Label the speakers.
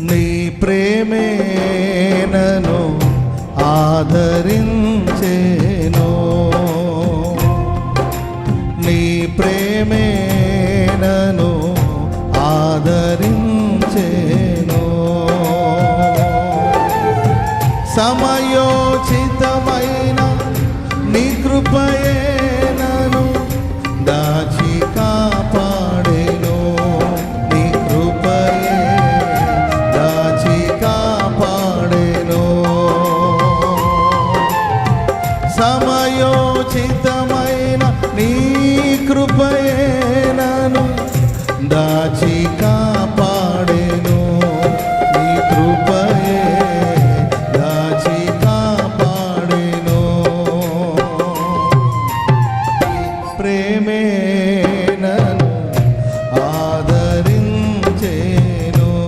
Speaker 1: నీ ప్రేమే నను ఆదరించేను. నీ ప్రేమే నను ఆదరించేను. సమయోచితమైన నీ కృపయే సమయోచితమైన నీ కృపయేనను దాచి కాపాడేను. నీ కృపయే దాచి కాపాడేను. ప్రేమే